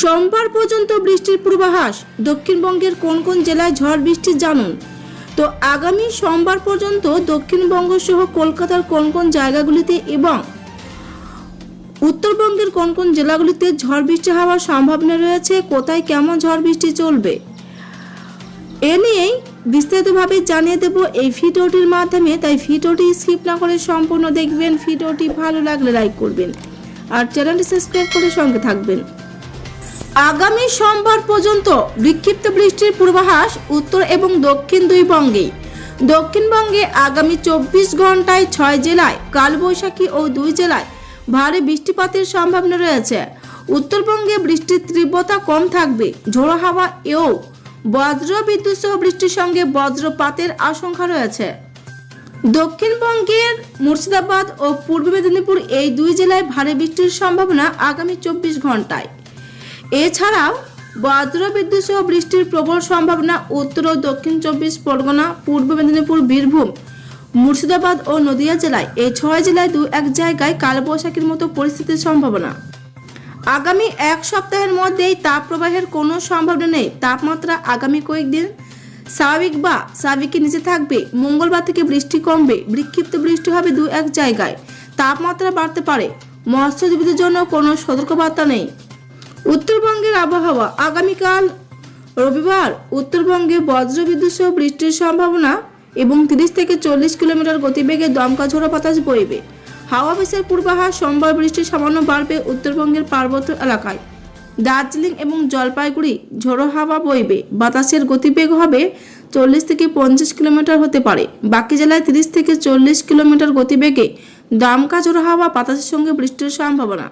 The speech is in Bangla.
সোমবার পর্যন্ত বৃষ্টির পূর্বাভাস। দক্ষিণবঙ্গের কোন কোন জেলায় ঝড় বৃষ্টি জানুন? তো আগামী সোমবার পর্যন্ত দক্ষিণবঙ্গ সহ কলকাতার কোন কোন জায়গাগুলিতে এবং উত্তরবঙ্গের কোন কোন জেলাগুলিতে ঝড় বৃষ্টি হওয়ার সম্ভাবনা রয়েছে? কোথায় কেমন ঝড় বৃষ্টি চলবে? এ নিয়েই বিস্তারিতভাবে জানিয়ে দেব এই ভিডিওটির মাধ্যমে। তাই ভিডিওটি স্কিপ না করে সম্পূর্ণ দেখবেন। ভিডিওটি ভালো লাগলে লাইক করবেন। আর চ্যানেলটি সাবস্ক্রাইব করে সঙ্গে থাকবেন। আগামী সোমবার পর্যন্ত বিক্ষিপ্ত বৃষ্টির পূর্বাভাস উত্তর এবং দক্ষিণ দুই বঙ্গে। দক্ষিণবঙ্গে আগামী চব্বিশ ঘন্টায় ছয় জেলায় কালবৈশাখী ও দুই জেলায় ভারী বৃষ্টিপাতের সম্ভাবনা রয়েছে। উত্তরবঙ্গে বৃষ্টির তীব্রতা কম থাকবে, ঝোড়ো হাওয়া এও বজ্র বিদ্যুৎ সহ বৃষ্টির সঙ্গে বজ্রপাতের আশঙ্কা রয়েছে। দক্ষিণবঙ্গের মুর্শিদাবাদ ও পূর্ব মেদিনীপুর এই দুই জেলায় ভারী বৃষ্টির সম্ভাবনা আগামী চব্বিশ ঘন্টায় এছাড়াও বজ্র বিদ্যুৎ সহ বৃষ্টির প্রবল সম্ভাবনা উত্তর ও দক্ষিণ চব্বিশ পরগনা, পূর্ব মেদিনীপুর, বীরভূম, মুর্শিদাবাদ ও নদিয়া জেলায়। এই ছয় জেলায় দু এক জায়গায় কালবৈশাখীর মতো পরিস্থিতির সম্ভাবনা। আগামী এক সপ্তাহের মধ্যেই তাপপ্রবাহের কোনো সম্ভাবনা নেই। তাপমাত্রা আগামী কয়েকদিন স্বাভাবিক বা স্বাভাবিকের নিচে থাকবে। মঙ্গলবার থেকে বৃষ্টি কমবে। বিক্ষিপ্ত বৃষ্টি হবে দু এক জায়গায়। তাপমাত্রা বাড়তে পারে। মৎস্যজীবীদের জন্য কোনো সতর্কবার্তা নেই। উত্তরবঙ্গের আবহাওয়া। আগামীকাল রবিবার উত্তরবঙ্গে বজ্রবিদ্যুৎ সহ বৃষ্টির সম্ভাবনা এবং তিরিশ থেকে চল্লিশ কিলোমিটার গতিবেগে দমকা ঝোড়ো বাতাস বইবে। হাওয়া অফিসের পূর্বাভাস, সোমবার বৃষ্টি সামান্য বাড়বে উত্তরবঙ্গের পার্বত্য এলাকায়। দার্জিলিং এবং জলপাইগুড়ি ঝোড়ো হাওয়া বইবে। বাতাসের গতিবেগ হবে চল্লিশ থেকে পঞ্চাশ কিলোমিটার হতে পারে। বাকি জেলায় তিরিশ থেকে চল্লিশ কিলোমিটার গতিবেগে দমকা ঝোড়ো হাওয়া বাতাসের সঙ্গে বৃষ্টির সম্ভাবনা।